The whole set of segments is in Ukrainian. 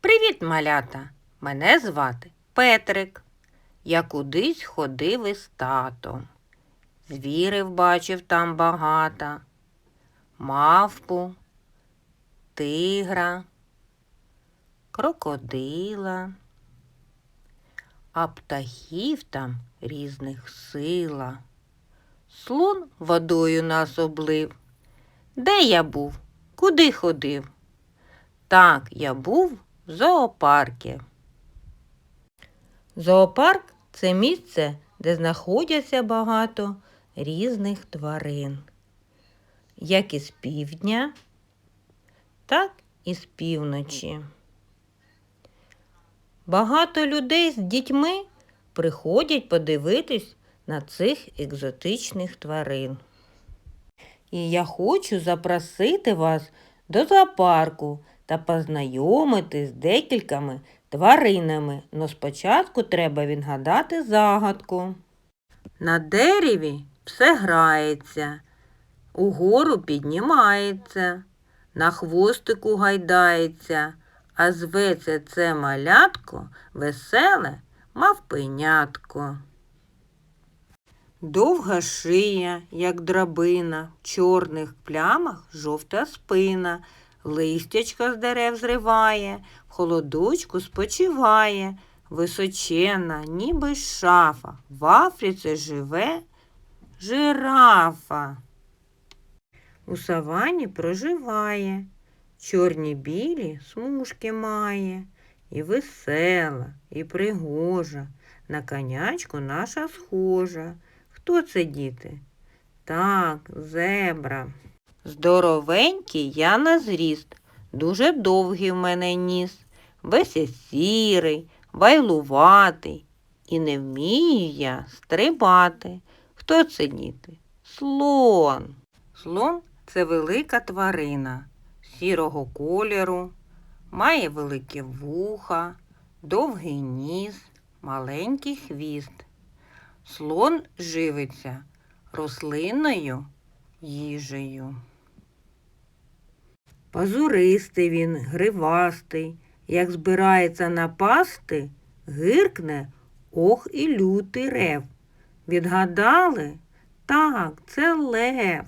Привіт, малята! Мене звати Петрик. Я кудись ходив із татом. Звірів бачив там багато. Мавпу, тигра, крокодила, а птахів там різних сила. Слон водою нас облив. Де я був? Куди ходив? Так, я був в зоопаркі. Зоопарк це місце, де знаходяться багато різних тварин, як із півдня, так і з півночі. Багато людей з дітьми приходять подивитись на цих екзотичних тварин. І я хочу запросити вас до зоопарку та познайомити з декількома тваринами, но спочатку треба відгадати загадку. На дереві все грається, угору піднімається, на хвостику гайдається, а зветься це малятко веселе мавпенятко. Довга шия, як драбина, в чорних плямах жовта спина, листячка з дерев зриває, в холодочку спочиває, височена, ніби шафа, в Африці живе жирафа. У савані проживає, чорні білі смужки має, і весела, і пригожа, на конячку наша схожа. Хто це діти? Так, зебра. Здоровенький я на зріст, дуже довгий в мене ніс, весь я сірий, байлуватий, і не вмію я стрибати. Хто це діти? Слон. Слон це велика тварина сірого кольору, має велике вуха, довгий ніс, маленький хвіст. Слон живиться рослинною їжею. Пазуристий він, гривастий, як збирається напасти, гиркне ох і лютий рев. Відгадали? Так, це лев.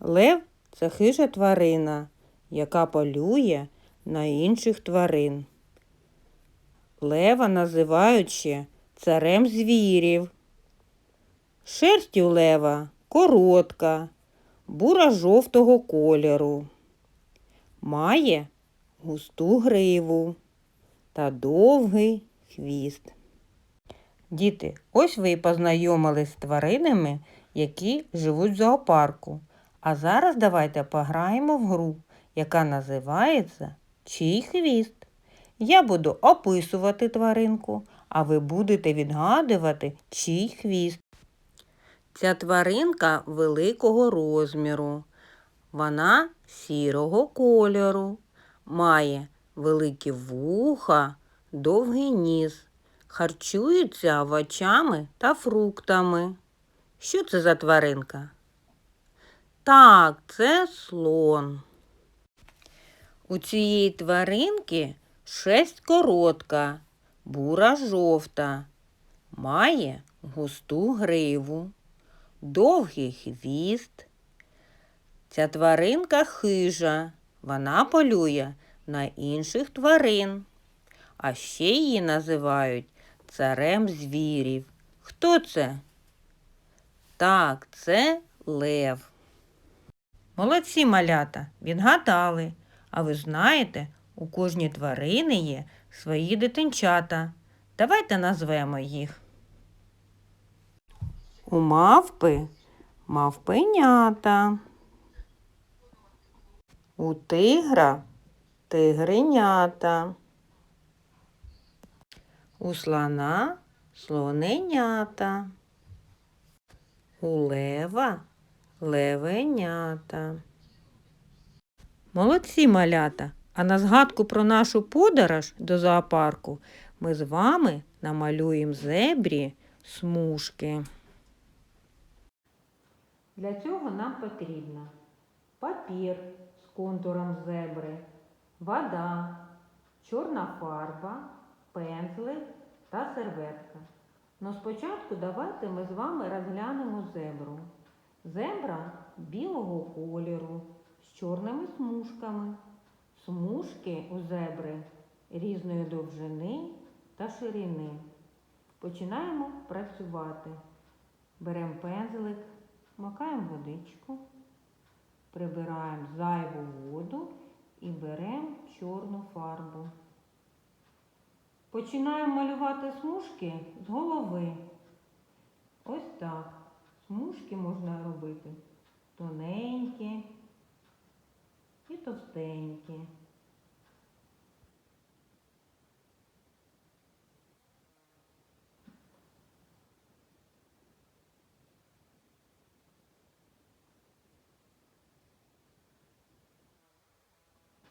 Лев це хижа тварина, яка полює на інших тварин. Лева називають ще царем звірів. Шерсть у лева коротка, бура жовтого кольору. Має густу гриву та довгий хвіст. Діти, ось ви і познайомились з тваринами, які живуть в зоопарку. А зараз давайте пограємо в гру, яка називається Чий хвіст. Я буду описувати тваринку, а ви будете відгадувати, чий хвіст. Ця тваринка великого розміру. Вона сірого кольору, має великі вуха, довгий ніс, харчується овочами та фруктами. Що це за тваринка? Так, це слон. У цієї тваринки шерсть коротка, бура жовта, має густу гриву, довгий хвіст. Ця тваринка хижа, вона полює на інших тварин, а ще її називають царем звірів. Хто це? Так, це лев. Молодці малята, відгадали. А ви знаєте, у кожній тварини є свої дитинчата. Давайте назвемо їх. У мавпи мавпенята. У тигра тигренята. У слона слоненята. У лева левенята. Молодці малята! А на згадку про нашу подорож до зоопарку ми з вами намалюємо зебрі смужки. Для цього нам потрібно папір з контуром зебри, вода, чорна фарба, пензлик та серветка. Но спочатку давайте ми з вами розглянемо зебру. Зебра білого кольору з чорними смужками. Смужки у зебри різної довжини та ширини. Починаємо працювати. Беремо пензлик, макаємо водичку, прибираємо зайву воду і беремо чорну фарбу. Починаємо малювати смужки з голови. Ось так. Смужки можна робити тоненькі і товстенькі.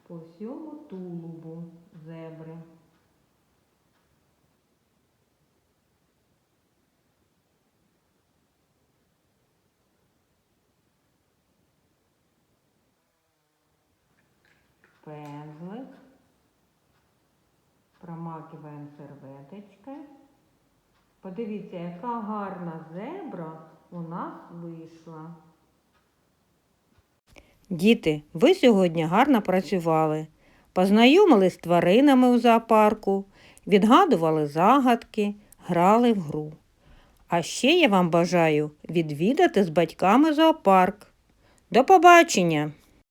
По всьому тулубу зебри. пензлик, промакиваємо серветочкою. Подивіться, яка гарна зебра у нас вийшла. Діти, ви сьогодні гарно працювали. Познайомились з тваринами у зоопарку, відгадували загадки, грали в гру. А ще я вам бажаю відвідати з батьками зоопарк. До побачення!